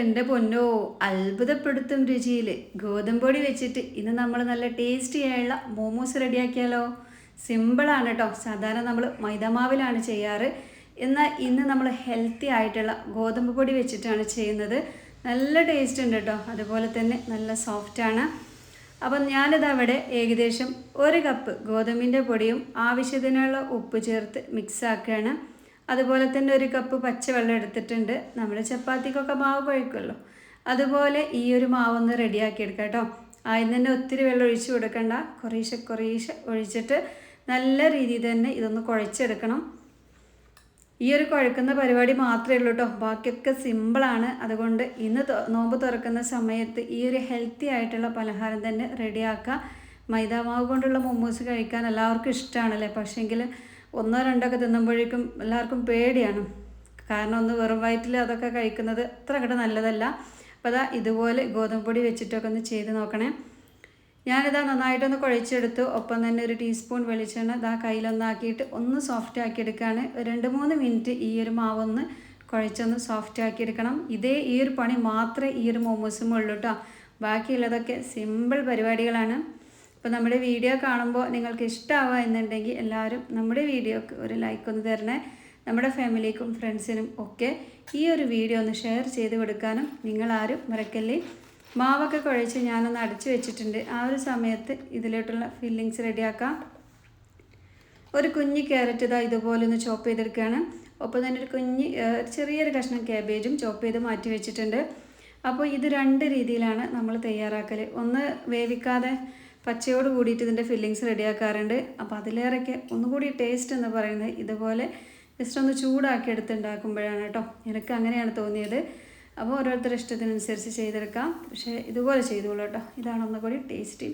എന്റെ പൊന്നോ അത്ഭുതപ്പെടുത്തും രുചിയിൽ ഗോതമ്പൊടി വെച്ചിട്ട് ഇന്ന് നമ്മൾ നല്ല ടേസ്റ്റി ആയുള്ള മോമോസ് റെഡിയാക്കിയാലോ സിമ്പിളാണ് കേട്ടോ സാധാരണ നമ്മൾ മൈദമാവിലാണ് ചെയ്യാറ്. എന്നാൽ ഇന്ന് നമ്മൾ ഹെൽത്തി ആയിട്ടുള്ള ഗോതമ്പ് പൊടി വെച്ചിട്ടാണ് ചെയ്യുന്നത്. നല്ല ടേസ്റ്റ് ഉണ്ട് കേട്ടോ അതുപോലെ തന്നെ നല്ല സോഫ്റ്റാണ് അപ്പം ഞാനിത് അവിടെ ഏകദേശം ഒരു കപ്പ് ഗോതമ്പിന്റെ പൊടിയും ആവശ്യത്തിനുള്ള ഉപ്പ് ചേർത്ത് മിക്സ് ആക്കുകയാണ്. അതുപോലെ തന്നെ ഒരു കപ്പ് പച്ചവെള്ളം എടുത്തിട്ടുണ്ട്. നമ്മൾ ചപ്പാത്തിക്കൊക്കെ മാവ് കഴിക്കുമല്ലോ. അതുപോലെ ഈ ഒരു മാവൊന്ന് റെഡിയാക്കി എടുക്കാം കേട്ടോ. ആദ്യം തന്നെ ഒത്തിരി വെള്ളം ഒഴിച്ചു കൊടുക്കണ്ട. കുറേശ്ശെ കുറേശ്ശെ ഒഴിച്ചിട്ട് നല്ല രീതിയിൽ തന്നെ ഇതൊന്ന് കുഴച്ചെടുക്കണം. ഈ ഒരു കുഴക്കുന്ന പരിപാടി മാത്രമേ ഉള്ളൂ കേട്ടോ. ബാക്കിയൊക്കെ സിമ്പിളാണ് അതുകൊണ്ട് ഇന്ന് നോമ്പ് തുറക്കുന്ന സമയത്ത് ഈ ഒരു ഹെൽത്തി ആയിട്ടുള്ള പലഹാരം തന്നെ റെഡിയാക്കുക മൈദാമാവ് കൊണ്ടുള്ള മൊമ്മൂസ് കഴിക്കാൻ എല്ലാവർക്കും ഇഷ്ടമാണല്ലേ പക്ഷേങ്കിൽ ഒന്നോ രണ്ടൊക്കെ തിന്നുമ്പോഴേക്കും എല്ലാവർക്കും പേടിയാണ്. കാരണം ഒന്ന് വെറും വയറ്റിൽ അതൊക്കെ കഴിക്കുന്നത് അത്ര അങ്ങോട്ട് നല്ലതല്ല. അപ്പോൾ അതാ ഇതുപോലെ ഗോതമ്പ് പൊടി വെച്ചിട്ടൊക്കെ ഒന്ന് ചെയ്ത് നോക്കണേ. ഞാനിതാ നന്നായിട്ടൊന്ന് കുഴച്ചെടുത്തു. ഒപ്പം തന്നെ ഒരു ടീസ്പൂൺ വെളിച്ചെണ്ണ ഇതാ കയ്യിലൊന്നാക്കിയിട്ട് ഒന്ന് സോഫ്റ്റ് ആക്കി എടുക്കുകയാണ് രണ്ട് മൂന്ന് മിനിറ്റ് ഈ ഒരു മാവൊന്ന് കുഴച്ചൊന്ന് സോഫ്റ്റ് ആക്കി എടുക്കണം ഇതേ ഈ ഒരു പണി മാത്രമേ ഈ ഒരു മോമോസും ഉള്ളൂ കേട്ടോ ബാക്കിയുള്ളതൊക്കെ സിമ്പിൾ പരിപാടികളാണ്. അപ്പോൾ നമ്മുടെ വീഡിയോ കാണുമ്പോൾ നിങ്ങൾക്ക് ഇഷ്ടമാവുക എന്നുണ്ടെങ്കിൽ എല്ലാവരും നമ്മുടെ വീഡിയോക്ക് ഒരു ലൈക്ക് ഒന്ന് തരണേ. നമ്മുടെ ഫാമിലിക്കും ഫ്രണ്ട്സിനും ഒക്കെ ഈ ഒരു വീഡിയോ ഒന്ന് ഷെയർ ചെയ്ത് കൊടുക്കാനും നിങ്ങളാരും മറക്കല്ലേ? മാവൊക്കെ കുഴച്ച് ഞാനൊന്ന് അടച്ചു വെച്ചിട്ടുണ്ട്. ആ ഒരു സമയത്ത് ഇതിലോട്ടുള്ള ഫില്ലിങ്സ് റെഡിയാക്കാം. ഒരു കുഞ്ഞ് ക്യാരറ്റ് ഇതാ ഇതുപോലെ ഒന്ന് ചോപ്പ് ചെയ്തെടുക്കുകയാണ്. ഒപ്പം തന്നെ ഒരു കുഞ്ഞ് ചെറിയൊരു കഷ്ണം ക്യാബേജും ചോപ്പ് ചെയ്ത് മാറ്റി വെച്ചിട്ടുണ്ട്. അപ്പോൾ ഇത് രണ്ട് രീതിയിലാണ് നമ്മൾ തയ്യാറാക്കൽ ഒന്ന് വേവിക്കാതെ പച്ചയോട് കൂടിയിട്ട് ഇതിന്റെ ഫില്ലിങ്സ് റെഡിയാക്കാറുണ്ട്. അപ്പോൾ അതിലേറെയൊക്കെ ഒന്നുകൂടി ടേസ്റ്റ് എന്ന് പറയുന്നത് ഇതുപോലെ ജസ്റ്റ് ഒന്ന് ചൂടാക്കി എടുത്തുണ്ടാക്കുമ്പോഴാണ് കേട്ടോ എനിക്ക് അങ്ങനെയാണ് തോന്നിയത്. അപ്പോൾ ഓരോരുത്തരുടെ ഇഷ്ടത്തിനനുസരിച്ച് ചെയ്തെടുക്കാം. പക്ഷേ ഇതുപോലെ ചെയ്തോളൂ കേട്ടോ ഇതാണ് ഒന്നുകൂടി ടേസ്റ്റി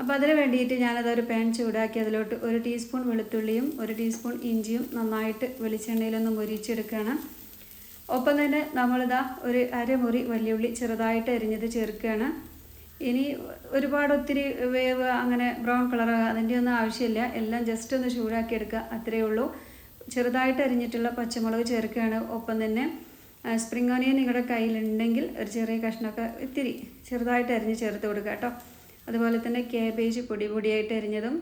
അപ്പോൾ അതിന് വേണ്ടിയിട്ട് ഞാനത് ഒരു പാൻ ചൂടാക്കി അതിലോട്ട് ഒരു ടീസ്പൂൺ വെളുത്തുള്ളിയും ഒരു ടീസ്പൂൺ ഇഞ്ചിയും നന്നായിട്ട് വെളിച്ചെണ്ണയിലൊന്ന് മുരിച്ചെടുക്കുകയാണ്. ഒപ്പം തന്നെ നമ്മളിതാ ഒരു അരമുറി വലിയുള്ളി ചെറുതായിട്ട് അരിഞ്ഞത് ചേർക്കുകയാണ്. ഇനി ഒരുപാട് ഒത്തിരി വേവ് അങ്ങനെ ബ്രൗൺ കളർ അതിന്റെ ഒന്നും ആവശ്യമില്ല. എല്ലാം ജസ്റ്റ് ഒന്ന് ചൂടാക്കി എടുക്കുക അത്രയേ ഉള്ളൂ. ചെറുതായിട്ട് അരിഞ്ഞിട്ടുള്ള പച്ചമുളക് ചേർക്കുകയാണ്. ഒപ്പം തന്നെ സ്പ്രിംഗ് ഓണിയൻ നിങ്ങളുടെ കയ്യിലുണ്ടെങ്കിൽ ഒരു ചെറിയ കഷ്ണമൊക്കെ ഇത്തിരി ചെറുതായിട്ട് അരിഞ്ഞ് ചേർത്ത് കൊടുക്കുക കേട്ടോ. അതുപോലെ തന്നെ ക്യാബേജ് പൊടി പൊടിയായിട്ട് അരിഞ്ഞതും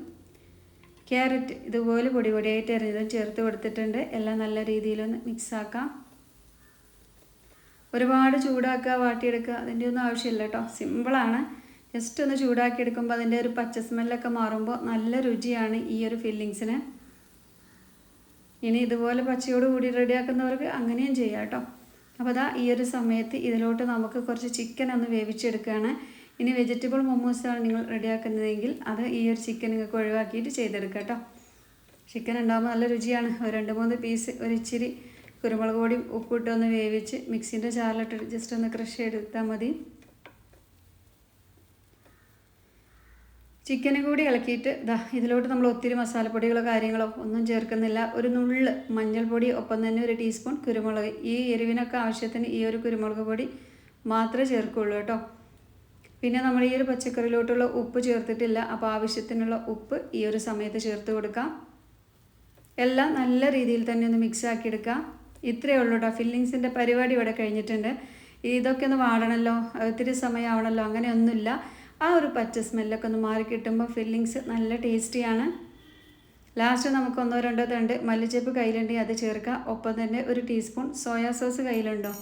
ക്യാരറ്റ് ഇതുപോലെ പൊടി പൊടിയായിട്ട് അരിഞ്ഞതും ചേർത്ത് കൊടുത്തിട്ടുണ്ട്. എല്ലാം നല്ല രീതിയിലൊന്ന് മിക്സ് ആക്കാം. ഒരുപാട് ചൂടാക്കുക വാട്ടിയെടുക്കുക അതിന്റെ ഒന്നും ആവശ്യമില്ല കേട്ടോ. സിമ്പിളാണ് ജസ്റ്റ് ഒന്ന് ചൂടാക്കി എടുക്കുമ്പോൾ അതിന്റെ ഒരു പച്ച സ്മെല്ലൊക്കെ മാറുമ്പോൾ നല്ല രുചിയാണ് ഈ ഒരു ഫില്ലിങ്സിന് ഇനി ഇതുപോലെ പച്ചയോട് കൂടി റെഡിയാക്കുന്നവർക്ക് അങ്ങനെയും ചെയ്യാം കേട്ടോ. അപ്പോൾ അതാ ഈ ഒരു സമയത്ത് ഇതിലോട്ട് നമുക്ക് കുറച്ച് ചിക്കൻ ഒന്ന് വേവിച്ചെടുക്കുകയാണ്. ഇനി വെജിറ്റബിൾ മൊമോസാണ് നിങ്ങൾ റെഡിയാക്കുന്നതെങ്കിൽ അത് ഈ ഒരു ചിക്കൻ നിങ്ങൾക്ക് ഒഴിവാക്കിയിട്ട് ചെയ്തെടുക്കാം കേട്ടോ. ചിക്കൻ ഉണ്ടാകുമ്പോൾ നല്ല രുചിയാണ്. ഒരു രണ്ട് മൂന്ന് പീസ് ഒരു ഇച്ചിരി കുരുമുളക് പൊടിയും ഉപ്പിട്ട് ഒന്ന് വേവിച്ച് മിക്സിന്റെ ചാറിലിട്ട് ജസ്റ്റ് ഒന്ന് ക്രഷ് ചെയ്തെടുത്താൽ മതി. ചിക്കന് കൂടി ഇളക്കിയിട്ട് ദാ ഇതിലോട്ട് നമ്മൾ ഒത്തിരി മസാലപ്പൊടികളോ കാര്യങ്ങളോ ഒന്നും ചേർക്കുന്നില്ല. ഒരു നുള്ള് മഞ്ഞൾപ്പൊടി ഒപ്പം തന്നെ ഒരു ടീസ്പൂൺ കുരുമുളക്. ഈ എരിവിനൊക്കെ ആവശ്യത്തിന് ഈ ഒരു കുരുമുളക് പൊടി മാത്രമേ ചേർക്കുള്ളൂ കേട്ടോ. പിന്നെ നമ്മൾ ഈ ഒരു പച്ചക്കറിയിലോട്ടുള്ള ഉപ്പ് ചേർത്തിട്ടില്ല. അപ്പോൾ ആവശ്യത്തിനുള്ള ഉപ്പ് ഈ ഒരു സമയത്ത് ചേർത്ത് കൊടുക്കാം. എല്ലാം നല്ല രീതിയിൽ തന്നെ ഒന്ന് മിക്സ് ആക്കി ഇത്രയേ ഉള്ളൂ കേട്ടോ ഫില്ലിങ്സിന്റെ പരിപാടി ഇവിടെ കഴിഞ്ഞിട്ടുണ്ട്. ഇതൊക്കെ ഒന്ന് വാടണമല്ലോ ഒത്തിരി സമയമാവണമല്ലോ അങ്ങനെയൊന്നുമില്ല ആ ഒരു പച്ച സ്മെല്ലൊക്കെ ഒന്ന് മാറി കിട്ടുമ്പോൾ ഫില്ലിങ്സ് നല്ല ടേസ്റ്റിയാണ്. ലാസ്റ്റ് നമുക്ക് ഒന്നോ രണ്ടോ തണ്ട് മല്ലിച്ചപ്പ് കയ്യിലുണ്ടെങ്കിൽ അത് ചേർക്കുക. ഒപ്പം തന്നെ ഒരു ടീസ്പൂൺ സോയാ സോസ് കയ്യിലുണ്ടോ?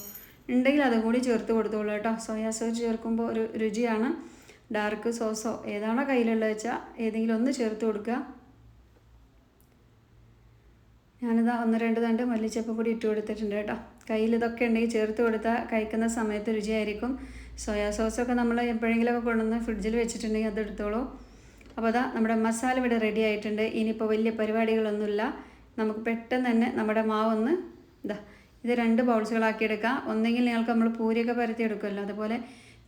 ഉണ്ടെങ്കിൽ അതും കൂടി ചേർത്ത് കൊടുത്തോളൂ കേട്ടോ സോയാ സോസ് ചേർക്കുമ്പോൾ ഒരു രുചിയാണ്. ഡാർക്ക് സോസോ ഏതാണോ കയ്യിലുള്ളത് വെച്ചാൽ ഏതെങ്കിലും ഒന്ന് ചേർത്ത് കൊടുക്കുക. ഞാനിതാ ഒന്ന് രണ്ട് തണ്ട് മല്ലിച്ചപ്പ് കൂടി ഇട്ട് കൊടുത്തിട്ടുണ്ട് കേട്ടോ. കയ്യിൽ ഇതൊക്കെ ഉണ്ടെങ്കിൽ ചേർത്ത് കൊടുത്താൽ കഴിക്കുന്ന സമയത്ത് രുചിയായിരിക്കും. സോയാ സോസൊക്കെ നമ്മൾ എപ്പോഴെങ്കിലുമൊക്കെ കൊണ്ടുവന്ന് ഫ്രിഡ്ജിൽ വെച്ചിട്ടുണ്ടെങ്കിൽ അത് എടുത്തോളൂ. അപ്പോൾ അതാ നമ്മുടെ മസാല ഇവിടെ റെഡി ആയിട്ടുണ്ട്. ഇനിയിപ്പോൾ വലിയ പരിപാടികളൊന്നുമില്ല. നമുക്ക് പെട്ടെന്ന് തന്നെ നമ്മുടെ മാവൊന്ന് ഇതാ ഇത് രണ്ട് ബൗൾസുകളാക്കി എടുക്കാം. ഒന്നെങ്കിൽ നിങ്ങൾക്ക് നമ്മൾ പൂരിയൊക്കെ പരത്തി എടുക്കുമല്ലോ. അതുപോലെ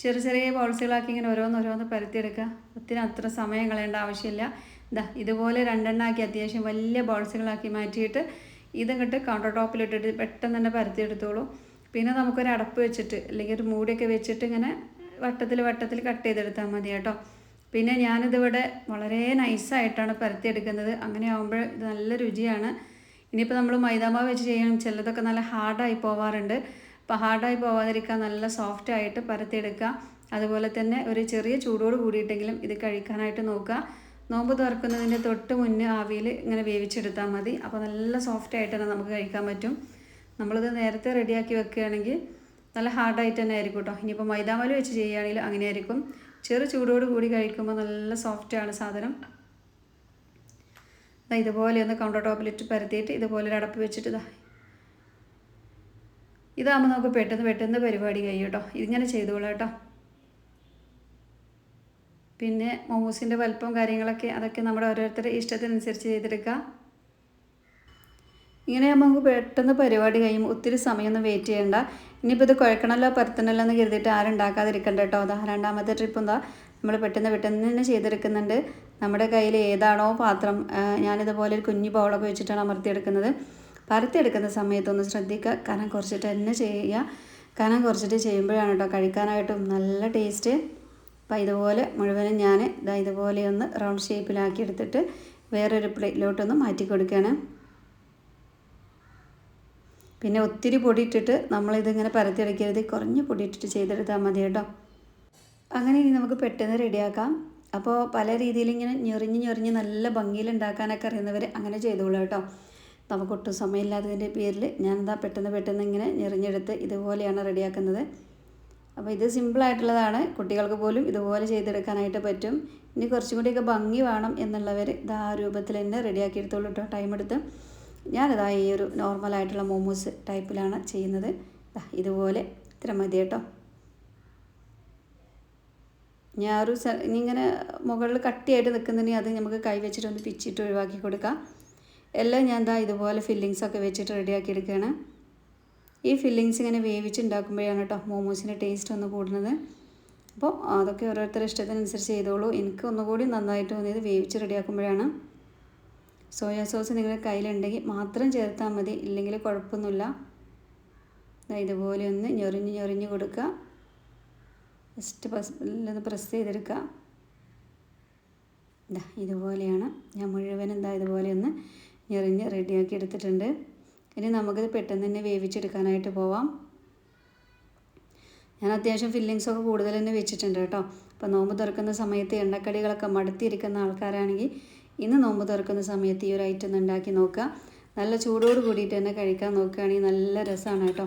ചെറിയ ചെറിയ ബൗൾസുകളാക്കി ഇങ്ങനെ ഓരോന്ന് ഓരോന്ന് പരത്തിയെടുക്കുക ഒത്തിരി അത്ര സമയം കളയേണ്ട ആവശ്യമില്ല. ഇതാ ഇതുപോലെ രണ്ടെണ്ണാക്കി അത്യാവശ്യം വലിയ ബോൾസുകളാക്കി മാറ്റിയിട്ട് ഇതങ്ങോട്ട് കൗണ്ടർ ടോപ്പിലിട്ടിട്ട് പെട്ടെന്ന് തന്നെ പരത്തിയെടുത്തോളൂ പിന്നെ നമുക്കൊരു അടപ്പ് വെച്ചിട്ട് അല്ലെങ്കിൽ ഒരു മൂടിയൊക്കെ വെച്ചിട്ട് ഇങ്ങനെ വട്ടത്തിൽ വട്ടത്തിൽ കട്ട് ചെയ്തെടുത്താൽ മതി കേട്ടോ. പിന്നെ ഞാനിതിവിടെ വളരെ നൈസായിട്ടാണ് പരത്തിയെടുക്കുന്നത് അങ്ങനെ ആകുമ്പോൾ ഇത് നല്ല രുചിയാണ്. ഇനിയിപ്പോൾ നമ്മൾ മൈദാമാവ് വെച്ച് ചെയ്യണം ചിലതൊക്കെ നല്ല ഹാർഡായി പോവാറുണ്ട്. അപ്പോൾ ഹാർഡായി പോവാതിരിക്കാൻ നല്ല സോഫ്റ്റായിട്ട് പരത്തിയെടുക്കുക അതുപോലെ തന്നെ ഒരു ചെറിയ ചൂടോട് കൂടിയിട്ടെങ്കിലും ഇത് കഴിക്കാനായിട്ട് നോക്കുക. നോമ്പ് തുറക്കുന്നതിന്റെ തൊട്ട് മുന്നേ ആവിയിൽ ഇങ്ങനെ വേവിച്ചെടുത്താൽ മതി. അപ്പോൾ നല്ല സോഫ്റ്റ് ആയിട്ട് തന്നെ നമുക്ക് കഴിക്കാൻ പറ്റും. നമ്മളിത് നേരത്തെ റെഡിയാക്കി വെക്കുകയാണെങ്കിൽ നല്ല ഹാർഡായിട്ട് തന്നെ ആയിരിക്കും കേട്ടോ ഇനിയിപ്പോൾ മൈദാമൽ വെച്ച് ചെയ്യുകയാണെങ്കിൽ അങ്ങനെ ആയിരിക്കും. ചെറു ചൂടോട് കൂടി കഴിക്കുമ്പോൾ നല്ല സോഫ്റ്റാണ് സാധനം. ഇതാ ഇതുപോലെ ഒന്ന് കൗണ്ടർ ടോപ്പിലിട്ട് പരത്തിയിട്ട് ഇതുപോലെ ഒരു അടപ്പ് വെച്ചിട്ട് ഇതാ ഇതാകുമ്പോൾ നമുക്ക് പെട്ടെന്ന് പെട്ടെന്ന് പരിപാടി കഴിയും കേട്ടോ ഇതിങ്ങനെ ചെയ്തോളാം കേട്ടോ പിന്നെ മോമോസിന്റെ വലുപ്പം കാര്യങ്ങളൊക്കെ അതൊക്കെ നമ്മുടെ ഓരോരുത്തരുടെ ഇഷ്ടത്തിനനുസരിച്ച് ചെയ്തെടുക്കുക ഇങ്ങനെ നമുക്ക് പെട്ടെന്ന് പരിപാടി കഴിയും. ഒത്തിരി സമയമൊന്നും വെയിറ്റ് ചെയ്യണ്ട. ഇനിയിപ്പോൾ ഇത് കുഴക്കണമല്ലോ പരത്തണമല്ലോ എന്ന് കരുതിയിട്ട് ആരും ഉണ്ടാക്കാതിരിക്കണ്ട കേട്ടോ. അതാ രണ്ടാമത്തെ ട്രിപ്പ് എന്താ നമ്മൾ പെട്ടെന്ന് പെട്ടെന്ന് തന്നെ ചെയ്തെടുക്കുന്നുണ്ട്. നമ്മുടെ കയ്യിൽ ഏതാണോ പാത്രം ഞാനിതുപോലെ ഒരു കുഞ്ഞു ബൗളൊക്കെ വെച്ചിട്ടാണ് അമർത്തിയെടുക്കുന്നത്. പരത്തിയെടുക്കുന്ന സമയത്തൊന്ന് ശ്രദ്ധിക്കുക. കനം കുറച്ചിട്ട് തന്നെ ചെയ്യുക. കനം കുറച്ചിട്ട് ചെയ്യുമ്പോഴാണ് കേട്ടോ കഴിക്കാനായിട്ടും നല്ല ടേസ്റ്റ് അപ്പോൾ ഇതുപോലെ മുഴുവനും ഞാൻ ഇതാ ഇതുപോലെ ഒന്ന് റൗണ്ട് ഷേപ്പിലാക്കി എടുത്തിട്ട് വേറൊരു പ്ലേറ്റിലോട്ടൊന്ന് മാറ്റി കൊടുക്കുകയാണ്. പിന്നെ ഒത്തിരി പൊടി ഇട്ടിട്ട് നമ്മളിതിങ്ങനെ പരത്തിയെടുക്കരുത് കുറഞ്ഞ് പൊടി ഇട്ടിട്ട് ചെയ്തെടുത്താൽ മതി കേട്ടോ. അങ്ങനെ ഇനി നമുക്ക് പെട്ടെന്ന് റെഡിയാക്കാം. അപ്പോൾ പല രീതിയിൽ ഇങ്ങനെ ഞെറിഞ്ഞ് ഞെറിഞ്ഞ് നല്ല ഭംഗിയിൽ ഉണ്ടാക്കാനൊക്കെ അറിയുന്നവർ അങ്ങനെ ചെയ്തോളൂ കേട്ടോ. നമുക്ക് ഒട്ടും സമയമില്ലാത്തതിന്റെ പേരിൽ ഞാൻ എന്താ പെട്ടെന്ന് പെട്ടെന്ന് ഇങ്ങനെ ഞെറിഞ്ഞെടുത്ത് ഇതുപോലെയാണ് റെഡിയാക്കുന്നത്. അപ്പോൾ ഇത് സിമ്പിളായിട്ടുള്ളതാണ്. കുട്ടികൾക്ക് പോലും ഇതുപോലെ ചെയ്തെടുക്കാനായിട്ട് പറ്റും. ഇനി കുറച്ചും കൂടിയൊക്കെ ഭംഗി വേണം എന്നുള്ളവർ ഇത് ആ രൂപത്തിൽ തന്നെ റെഡിയാക്കി എടുത്തോളൂ കേട്ടോ ടൈം എടുത്ത്. ഞാനിതാ ഈ ഒരു നോർമലായിട്ടുള്ള മോമോസ് ടൈപ്പിലാണ് ചെയ്യുന്നത്. ഇതുപോലെ ഇത്ര മതി കേട്ടോ. ഞാൻ ഒരു ഇങ്ങനെ മുകളിൽ കട്ടിയായിട്ട് നിൽക്കുന്നതിന് അത് നമുക്ക് കൈ വെച്ചിട്ട് ഒന്ന് പിച്ചിട്ട് ഒഴിവാക്കി കൊടുക്കാം. എല്ലാം ഞാൻ ദാ ഇതുപോലെ ഫില്ലിങ്സൊക്കെ വെച്ചിട്ട് റെഡിയാക്കി എടുക്കുകയാണ്. ഈ ഫില്ലിങ്സ് ഇങ്ങനെ വേവിച്ചുണ്ടാക്കുമ്പോഴാണ് കേട്ടോ മോമോസിന്റെ ടേസ്റ്റ് ഒന്ന് കൂടുന്നത്. അപ്പോൾ അതൊക്കെ ഓരോരുത്തരുടെ ഇഷ്ടത്തിനനുസരിച്ച് ചെയ്തോളൂ. എനിക്ക് ഒന്നുകൂടി നന്നായിട്ട് തോന്നിയത് വേവിച്ച് റെഡിയാക്കുമ്പോഴാണ്. സോയാ സോസ് നിങ്ങളുടെ കയ്യിലുണ്ടെങ്കിൽ മാത്രം ചേർത്താൽ മതി. ഇല്ലെങ്കിൽ കുഴപ്പമൊന്നുമില്ല. ഇതുപോലെ ഒന്ന് ഞൊറിഞ്ഞ് ഞൊറിഞ്ഞ് കൊടുക്കുക. ജസ്റ്റ് പ്രസ് ഒന്ന് പ്രസ് ചെയ്തെടുക്കുക. ഇതാ ഇതുപോലെയാണ്. ഞാൻ മുഴുവൻ എന്താ ഇതുപോലെ ഒന്ന് ഞെറിഞ്ഞ് റെഡിയാക്കി എടുത്തിട്ടുണ്ട്. ഇനി നമുക്കിത് പെട്ടെന്ന് തന്നെ വേവിച്ചെടുക്കാനായിട്ട് പോവാം. ഞാൻ അത്യാവശ്യം ഫില്ലിങ്സൊക്കെ കൂടുതൽ തന്നെ വെച്ചിട്ടുണ്ട് കേട്ടോ. അപ്പോൾ നോമ്പ് തുറക്കുന്ന സമയത്ത് എണ്ണക്കടികളൊക്കെ മടുത്തിരിക്കുന്ന ആൾക്കാരാണെങ്കിൽ ഇന്ന് നോമ്പ് തുറക്കുന്ന സമയത്ത് ഈ ഒരു ഐറ്റം ഉണ്ടാക്കി നോക്കുക. നല്ല ചൂടോട് കൂടിയിട്ട് തന്നെ കഴിക്കാൻ നോക്കുകയാണെങ്കിൽ നല്ല രസമാണ് കേട്ടോ.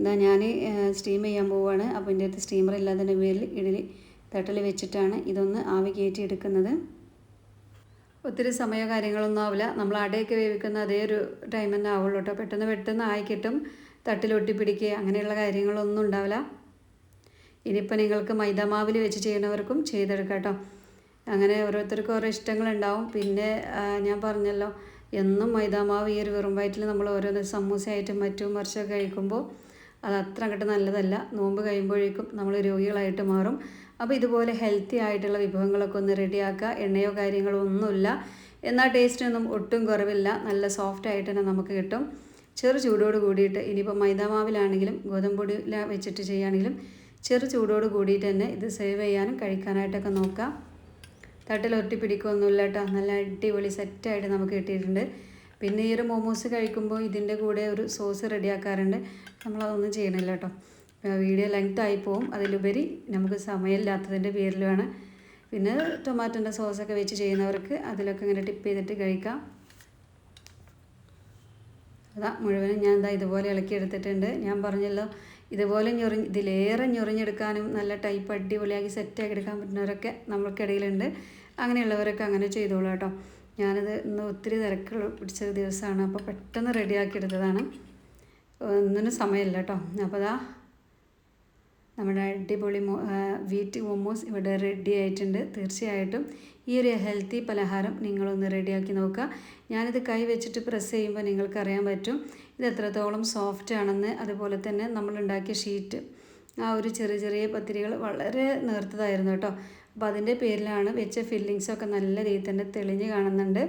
ഇതാ ഞാൻ സ്റ്റീം ചെയ്യാൻ പോവുകയാണ് അപ്പോൾ എന്റെ അടുത്ത് സ്റ്റീമർ ഇല്ലാതെ പേരിൽ ഇഡലി തട്ടൽ വെച്ചിട്ടാണ് ഇതൊന്ന് ആവി കയറ്റി എടുക്കുന്നത്. ഒത്തിരി സമയ കാര്യങ്ങളൊന്നും ആവില്ല. നമ്മൾ അടയൊക്കെ വേവിക്കുന്ന അതേ ഒരു ടൈം തന്നെ ആവുള്ളൂ കേട്ടോ പെട്ടെന്ന് പെട്ടെന്ന് ആയി കിട്ടും. തട്ടിലൊട്ടി പിടിക്കുക അങ്ങനെയുള്ള കാര്യങ്ങളൊന്നും ഉണ്ടാവില്ല. ഇനിയിപ്പോൾ നിങ്ങൾക്ക് മൈദാമാവിൽ വെച്ച് ചെയ്യുന്നവർക്കും ചെയ്തെടുക്കാം കേട്ടോ അങ്ങനെ ഓരോരുത്തർക്കും ഓരോ ഇഷ്ടങ്ങളുണ്ടാവും. പിന്നെ ഞാൻ പറഞ്ഞല്ലോ എന്നും മൈദാമാവ് ഈ ഒരു വെറും വയറ്റിൽ നമ്മൾ ഓരോ സമൂസയായിട്ടും മറ്റും മറിച്ചൊക്കെ കഴിക്കുമ്പോൾ അത് അത്ര അങ്ങോട്ട് നല്ലതല്ല. നോമ്പ് കഴിയുമ്പോഴേക്കും നമ്മൾ രോഗികളായിട്ട് മാറും. അപ്പോൾ ഇതുപോലെ ഹെൽത്തി ആയിട്ടുള്ള വിഭവങ്ങളൊക്കെ ഒന്ന് റെഡിയാക്കുക എണ്ണയോ കാര്യങ്ങളോ ഒന്നുമില്ല. എന്നാൽ ടേസ്റ്റിനൊന്നും ഒട്ടും കുറവില്ല. നല്ല സോഫ്റ്റ് ആയിട്ട് തന്നെ നമുക്ക് കിട്ടും. ചെറു ചൂടോട് കൂടിയിട്ട് ഇനിയിപ്പോൾ മൈദാമാവിലാണെങ്കിലും ഗോതമ്പ് പൊടിയില വെച്ചിട്ട് ചെയ്യുകയാണെങ്കിലും ചെറു ചൂടോട് കൂടിയിട്ട് തന്നെ ഇത് സേവ് ചെയ്യാനും കഴിക്കാനായിട്ടൊക്കെ നോക്കാം. തട്ടിൽ ഒട്ടി പിടിക്കുകയൊന്നുമില്ല കേട്ടോ. നല്ല അടിപൊളി സെറ്റായിട്ട് നമുക്ക് കിട്ടിയിട്ടുണ്ട്. പിന്നെ ഈ ഒരു മോമോസ് കഴിക്കുമ്പോൾ ഇതിന്റെ കൂടെ ഒരു സോസ് റെഡിയാക്കാറുണ്ട് നമ്മളതൊന്നും ചെയ്യണില്ല കേട്ടോ. വീഡിയോ ലെങ്ത് ആയി പോവും. അതിലുപരി നമുക്ക് സമയമില്ലാത്തതിന്റെ പേരിലുമാണ് പിന്നെ ടൊമാറ്റോന്റെ സോസൊക്കെ വെച്ച് ചെയ്യുന്നവർക്ക് അതിലൊക്കെ ഇങ്ങനെ ടിപ്പ് ചെയ്തിട്ട് കഴിക്കാം. അതാ മുഴുവനും ഞാൻ എന്താ ഇതുപോലെ ഇളക്കി എടുത്തിട്ടുണ്ട്. ഞാൻ പറഞ്ഞല്ലോ ഇതുപോലെ ഞൊറിഞ്ഞ് ഇതിലേറെ ഞൊറിഞ്ഞെടുക്കാനും നല്ല ടൈപ്പ് അടിപൊളിയാക്കി സെറ്റാക്കി എടുക്കാൻ പറ്റുന്നവരൊക്കെ നമ്മൾക്കിടയിലുണ്ട്. അങ്ങനെയുള്ളവരൊക്കെ അങ്ങനെ ചെയ്തോളൂ കേട്ടോ. ഞാനത് ഇന്ന് ഒത്തിരി തിരക്ക് പിടിച്ച ദിവസമാണ്. അപ്പോൾ പെട്ടെന്ന് റെഡിയാക്കി എടുത്തതാണ്. ഒന്നിനും സമയമില്ല കേട്ടോ. അപ്പോൾ അതാ നമ്മുടെ അടിപൊളി വീറ്റ് മോമോസ് ഇവിടെ റെഡി ആയിട്ടുണ്ട്. തീർച്ചയായിട്ടും ഈ ഒരു ഹെൽത്തി പലഹാരം നിങ്ങളൊന്ന് റെഡിയാക്കി നോക്കുക. ഞാനിത് കൈ വെച്ചിട്ട് പ്രസ് ചെയ്യുമ്പോൾ നിങ്ങൾക്കറിയാൻ പറ്റും. ഇത് എത്രത്തോളം സോഫ്റ്റ് ആണെന്ന്. അതുപോലെ തന്നെ നമ്മൾ ഉണ്ടാക്കിയ ഷീറ്റ് ആ ഒരു ചെറിയ ചെറിയ പത്തിരികൾ വളരെ നേർത്തതായിരുന്നു കേട്ടോ. അപ്പോൾ അതിന്റെ പേരിലാണ് വെച്ച ഫില്ലിങ്സൊക്കെ നല്ല രീതിയിൽ തന്നെ തെളിഞ്ഞ് കാണുന്നുണ്ട്.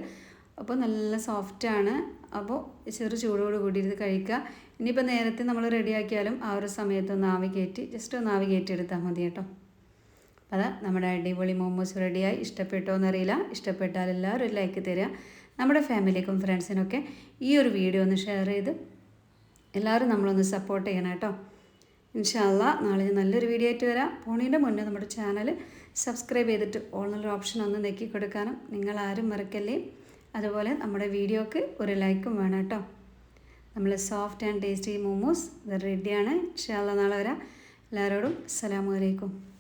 അപ്പോൾ നല്ല സോഫ്റ്റ് ആണ്. അപ്പോൾ ചെറു ചൂടോട് കൂടി ഇത് കഴിക്കുക. ഇനിയിപ്പോൾ നേരത്തെ നമ്മൾ റെഡിയാക്കിയാലും ആ ഒരു സമയത്ത് ഒന്ന് ആവി കയറ്റി ജസ്റ്റ് ഒന്ന് ആവി കയറ്റി എടുത്താൽ മതി കേട്ടോ. അതാ നമ്മുടെ അടിപൊളി മോമോസ് റെഡിയായി ഇഷ്ടപ്പെട്ടോ എന്നറിയില്ല. ഇഷ്ടപ്പെട്ടാൽ എല്ലാവരും ലൈക്ക് തരിക. നമ്മുടെ ഫാമിലിക്കും ഫ്രണ്ട്സിനൊക്കെ ഈ ഒരു വീഡിയോ ഒന്ന് ഷെയർ ചെയ്ത് എല്ലാവരും നമ്മളൊന്ന് സപ്പോർട്ട് ചെയ്യണം കേട്ടോ. ഇൻഷാല്ല നാളെ നല്ലൊരു വീഡിയോ ആയിട്ട് വരാം. പോണീന്റെ മുന്നേ നമ്മുടെ ചാനൽ സബ്സ്ക്രൈബ് ചെയ്തിട്ട് എന്നുള്ള ഓപ്ഷൻ ഒന്ന് നെക്കി കൊടുക്കാനും നിങ്ങൾ ആരും മറക്കല്ലേ. അതുപോലെ നമ്മുടെ വീഡിയോക്ക് ഒരു ലൈക്കും വേണം കേട്ടോ. നമ്മൾ സോഫ്റ്റ് ആൻഡ് ടേസ്റ്റി മോമോസ് ഇത് റെഡിയാണ് ഇൻഷാല്ല നാളെ വരാം. എല്ലാവരോടും അസ്സാം അലൈക്കും.